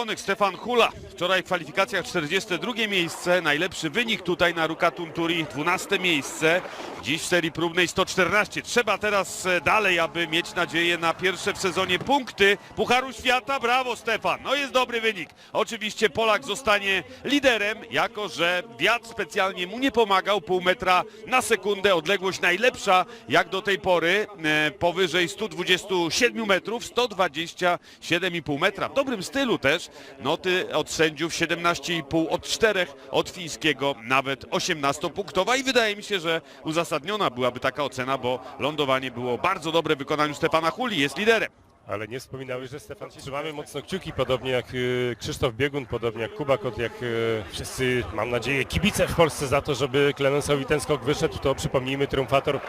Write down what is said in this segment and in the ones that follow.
czerwonych Stefan Hula. Wczoraj w kwalifikacjach 42 miejsce, najlepszy wynik tutaj na Ruka Turi 12 miejsce. Dziś w serii próbnej 114. Trzeba teraz e, dalej, aby mieć nadzieję na pierwsze w sezonie punkty Pucharu Świata. Brawo Stefan, no jest dobry wynik. Oczywiście Polak zostanie liderem, jako że wiatr specjalnie mu nie pomagał. Pół metra na sekundę, odległość najlepsza jak do tej pory, e, powyżej 127 metrów, 127,5 metra. W dobrym stylu też. Noty od sędziów 17,5 od czterech, od fińskiego nawet 18-punktowa i wydaje mi się, że uzasadniona byłaby taka ocena, bo lądowanie było bardzo dobre w wykonaniu Stefana Huli, jest liderem. Ale nie wspominałeś, że Stefan trzymamy mocno kciuki, podobnie jak y, Krzysztof Biegun, podobnie jak Kuba Kot, jak y, wszyscy, mam nadzieję, kibice w Polsce za to, żeby Klemensowi ten skok wyszedł. To przypomnijmy, triumfator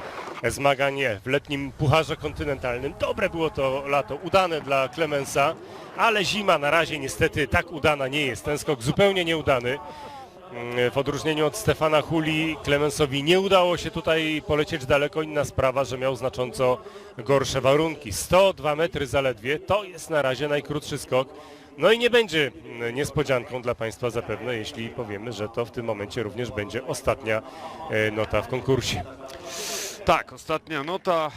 zmagań w letnim Pucharze Kontynentalnym. Dobre było to lato, udane dla Klemensa, ale zima na razie niestety tak udana nie jest. Ten skok zupełnie nieudany. Mm, W odróżnieniu od Stefana Huli, Klemensowi nie udało się tutaj polecieć daleko. Inna sprawa, że miał znacząco gorsze warunki. 102 metry zaledwie, to jest na razie najkrótszy skok. No i nie będzie mm, niespodzianką dla Państwa zapewne, jeśli powiemy, że to w tym momencie również będzie ostatnia e, nota w konkursie. Tak, ostatnia nota,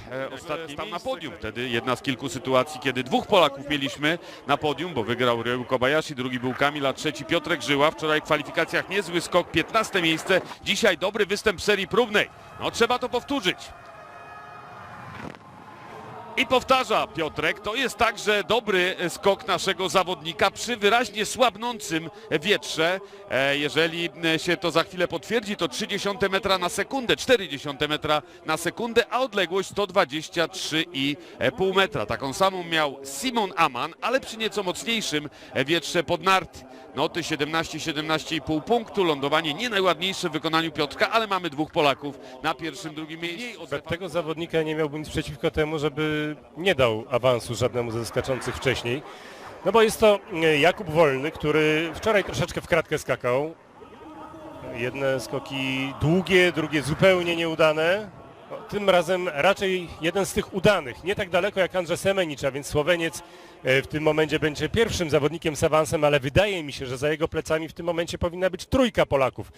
e, tam na podium. Wtedy jedna z kilku sytuacji, kiedy dwóch Polaków mieliśmy na podium, bo wygrał Ryu Kobayashi, drugi był Kamil, a trzeci Piotrek Żyła. Wczoraj w kwalifikacjach niezły skok, 15 miejsce. Dzisiaj dobry występ w serii próbnej. No trzeba to powtórzyć. I powtarza Piotrek, to jest także dobry skok naszego zawodnika przy wyraźnie słabnącym wietrze. E, Jeżeli e, się to za chwilę potwierdzi, to 30 metra na sekundę, 40 metra na sekundę, a odległość 123,5 metra. Taką samą miał Simon Aman, ale przy nieco mocniejszym wietrze pod narty. Noty 17-17,5 punktu, lądowanie nie najładniejsze w wykonaniu Piotrka, ale mamy dwóch Polaków na pierwszym, drugim miejscu. Wobec tego zawodnika nie miałbym nic przeciwko temu, żeby nie dał awansu żadnemu ze skaczących wcześniej. No bo jest to e, Jakub Wolny, który wczoraj troszeczkę w kratkę skakał. Jedne skoki długie, drugie zupełnie nieudane. No, tym razem raczej jeden z tych udanych, nie tak daleko jak Andrzej Semenicz, a więc Słoweniec e, w tym momencie będzie pierwszym zawodnikiem z awansem, ale wydaje mi się, że za jego plecami w tym momencie powinna być trójka Polaków,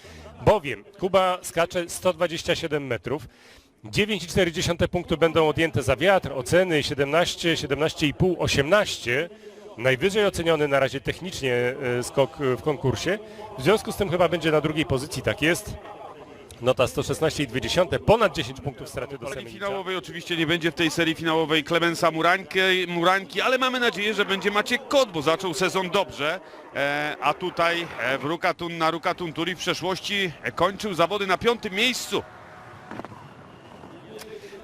bowiem Kuba skacze 127 metrów. 9,4 punktu będą odjęte za wiatr, oceny 17, 17,5, 18. Najwyżej oceniony na razie technicznie e, skok e, w konkursie. W związku z tym chyba będzie na drugiej pozycji, tak jest. Nota 116,2, ponad 10 punktów straty do W serii finałowej oczywiście nie będzie w tej serii finałowej Klemensa Murańki, Muranki, ale mamy nadzieję, że będzie Maciek Kot, bo zaczął sezon dobrze, e, a tutaj e, w Rukatun, na Rukatun Turi w przeszłości e, kończył zawody na piątym miejscu.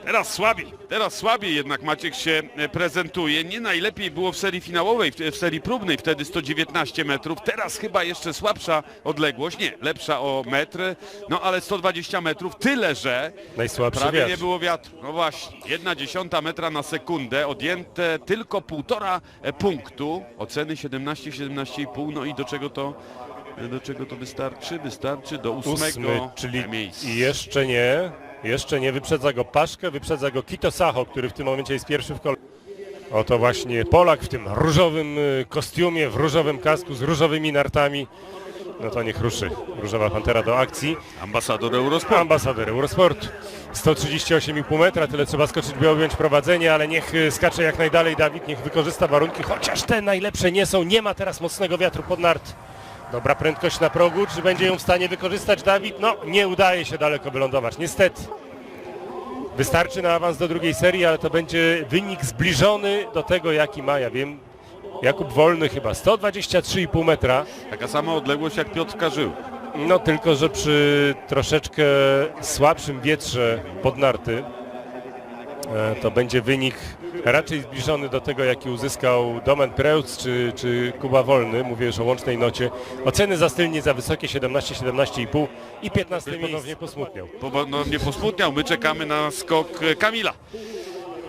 Teraz słabiej, teraz słabiej jednak Maciek się e, prezentuje. Nie najlepiej było w serii finałowej, w, serii próbnej, wtedy 119 metrów. Teraz chyba jeszcze słabsza odległość, nie, lepsza o metr, no ale 120 metrów, tyle że Najsłabszy Prawie wiatr. nie było wiatru. No właśnie, jedna dziesiąta metra na sekundę, odjęte tylko półtora e, punktu, oceny 17-17,5, no i do czego to do czego to wystarczy? Wystarczy do ósmego Ósmy, czyli miejsca. jeszcze nie, jeszcze nie, wyprzedza go Paszkę, wyprzedza go Kito Sacho, który w tym momencie jest pierwszy w kolejce. Oto właśnie Polak w tym różowym y, kostiumie, w różowym kasku, z różowymi nartami. No to niech ruszy Różowa Pantera do akcji. Ambasador Eurosport. Ambasador Eurosport. 138,5 metra, tyle trzeba skoczyć, by objąć prowadzenie, ale niech y, skacze jak najdalej Dawid, niech wykorzysta warunki, chociaż te najlepsze nie są, nie ma teraz mocnego wiatru pod nart. Dobra prędkość na progu, czy będzie ją w stanie wykorzystać Dawid? No, nie udaje się daleko wylądować, niestety. Wystarczy na awans do drugiej serii, ale to będzie wynik zbliżony do tego, jaki ma, ja wiem, Jakub Wolny chyba, 123,5 metra. Taka sama odległość jak Piotr Karzył. No tylko, że przy troszeczkę słabszym wietrze pod narty to będzie wynik raczej zbliżony do tego, jaki uzyskał Domen Preutz czy, czy Kuba Wolny. Mówię już o łącznej nocie. Oceny za styl nie za wysokie 17, 17,5 i 15 miejsce. ponownie posmutniał. Bo- No, nie posmutniał, my czekamy na skok e, Kamila.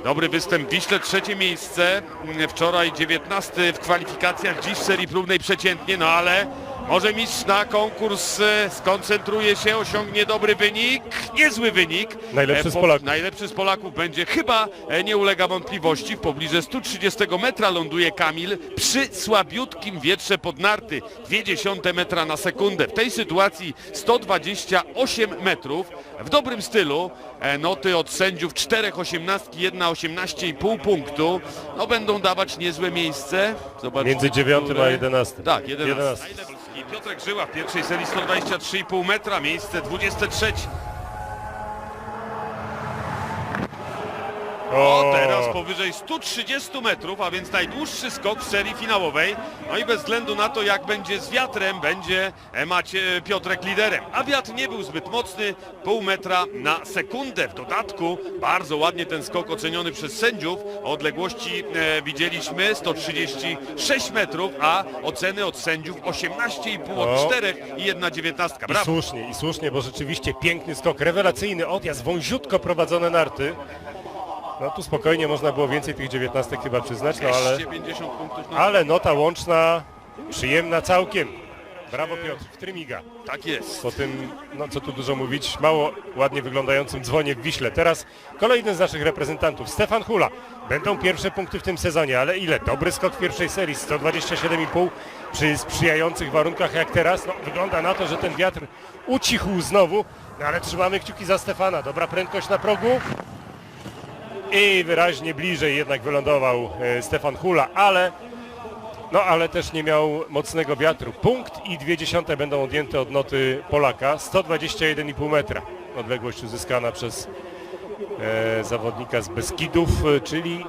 Dobry występ Wiśle, trzecie miejsce. Mm, Wczoraj 19 w kwalifikacjach, dziś w serii próbnej przeciętnie, no ale Może mistrz na konkurs e, skoncentruje się, osiągnie dobry wynik, niezły wynik. Najlepszy E, z Polaków. Najlepszy z Polaków będzie chyba, e, nie ulega wątpliwości, w pobliżu 130 metra ląduje Kamil przy słabiutkim wietrze pod narty, 2 metra na sekundę. W tej sytuacji 128 metrów w dobrym stylu. E, Noty od sędziów 4 osiemnastki, 1 18,5 punktu. No będą dawać niezłe miejsce. Zobaczmy, Między dziewiątym które- a jedenastym. Tak, 11. 11. I Piotrek Żyła w pierwszej serii 123,5 metra, miejsce 23. O, teraz powyżej 130 metrów, a więc najdłuższy skok w serii finałowej. No i bez względu na to, jak będzie z wiatrem, będzie e, Macie Piotrek liderem. A wiatr nie był zbyt mocny, pół metra na sekundę. W dodatku bardzo ładnie ten skok oceniony przez sędziów. O odległości e, widzieliśmy 136 metrów, a oceny od sędziów 18,5 O. od 4 i 1,19. I Brawo. słusznie, i słusznie, bo rzeczywiście piękny skok, rewelacyjny odjazd, wąziutko prowadzone narty. No tu spokojnie można było więcej tych dziewiętnastek chyba przyznać, no ale, 250 punktów na ale nota łączna przyjemna całkiem. Brawo Piotr, w trymiga. Tak jest. Po tym, no co tu dużo mówić, mało ładnie wyglądającym dzwonie w Wiśle. Teraz kolejny z naszych reprezentantów, Stefan Hula. Będą pierwsze punkty w tym sezonie, ale ile? Dobry skok w pierwszej serii, 127,5 przy sprzyjających warunkach jak teraz. No, wygląda na to, że ten wiatr ucichł znowu, no, ale trzymamy kciuki za Stefana. Dobra prędkość na progu. I wyraźnie bliżej jednak wylądował e, Stefan Hula, ale no ale też nie miał mocnego wiatru. Punkt i dwie dziesiąte będą odjęte od noty Polaka. 121,5 metra. Odległość uzyskana przez e, zawodnika z Beskidów, e, czyli,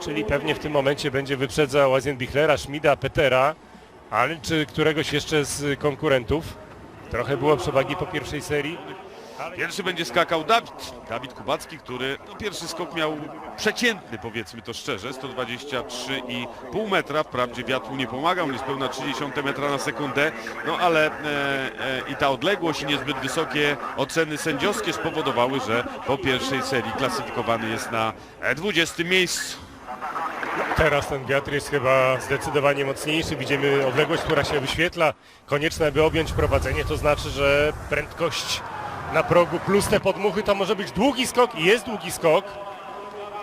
czyli pewnie w tym momencie będzie wyprzedzał Azienbichlera, Schmida, Petera, ale czy któregoś jeszcze z konkurentów. Trochę było przewagi po pierwszej serii. Pierwszy będzie skakał Dawid. Dawid Kubacki, który no, pierwszy skok miał przeciętny, powiedzmy to szczerze, 123,5 metra. Wprawdzie wiatru nie pomagał, niespełna 30 metra na sekundę, no ale e, e, i ta odległość i niezbyt wysokie oceny sędziowskie spowodowały, że po pierwszej serii klasyfikowany jest na e, 20 miejscu. Teraz ten wiatr jest chyba zdecydowanie mocniejszy. Widzimy odległość, która się wyświetla. Konieczne, by objąć prowadzenie, to znaczy, że prędkość na progu plus te podmuchy to może być długi skok i jest długi skok.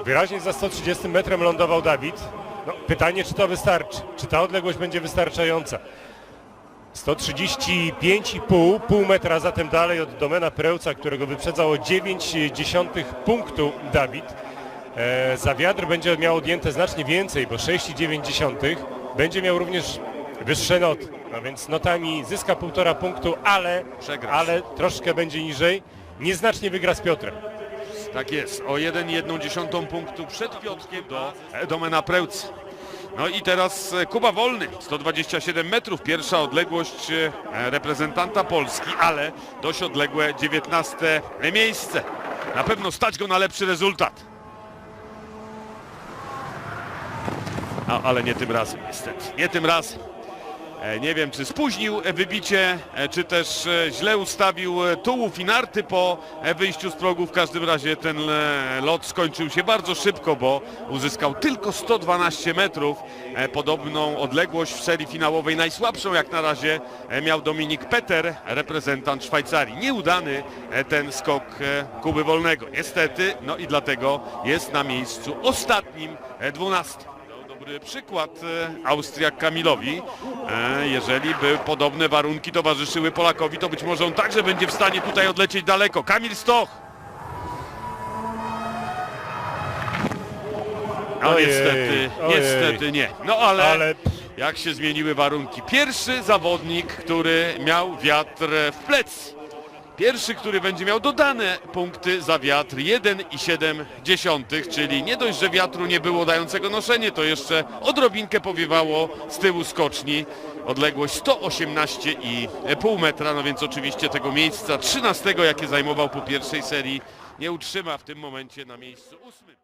Wyraźnie za 130 metrem lądował Dawid. No, pytanie, czy to wystarczy? Czy ta odległość będzie wystarczająca? 135,5, pół metra zatem dalej od domena Prełca, którego wyprzedzało 9 dziesiątych punktu Dawid. E, za wiatr będzie miał odjęte znacznie więcej, bo 6,9 będzie miał również wyższe noty. No więc notami zyska półtora punktu, ale, ale troszkę będzie niżej. Nieznacznie wygra z Piotrem. Tak jest, o 1,1 punktu przed Piotrkiem do Domena Prełc. No i teraz e, Kuba Wolny, 127 metrów, pierwsza odległość e, reprezentanta Polski, ale dość odległe 19 miejsce. Na pewno stać go na lepszy rezultat. No, ale nie tym razem niestety, nie tym razem. E, Nie wiem, czy spóźnił e, wybicie, e, czy też źle ustawił tułów i narty po wyjściu z progu. W każdym razie ten lot skończył się bardzo szybko, bo uzyskał tylko 112 metrów. Podobną odległość w serii finałowej, najsłabszą jak na razie, miał Dominik Peter, reprezentant Szwajcarii. Nieudany ten skok Kuby Wolnego. Niestety, no i dlatego jest na miejscu ostatnim, e, 12 dobry przykład e, Austriak Kamilowi. E, Jeżeli by podobne warunki towarzyszyły Polakowi, to być może on także będzie w stanie tutaj odlecieć daleko. Kamil Stoch. No Ojej, niestety, ojej. niestety nie. No ale, Ale jak się zmieniły warunki. Pierwszy zawodnik, który miał wiatr w plecy. Pierwszy, który będzie miał dodane punkty za wiatr 1,7, czyli nie dość, że wiatru nie było dającego noszenie, to jeszcze odrobinkę powiewało z tyłu skoczni. Odległość 118,5 metra, no więc oczywiście tego miejsca 13, jakie zajmował po pierwszej serii, nie utrzyma w tym momencie na miejscu ósmym.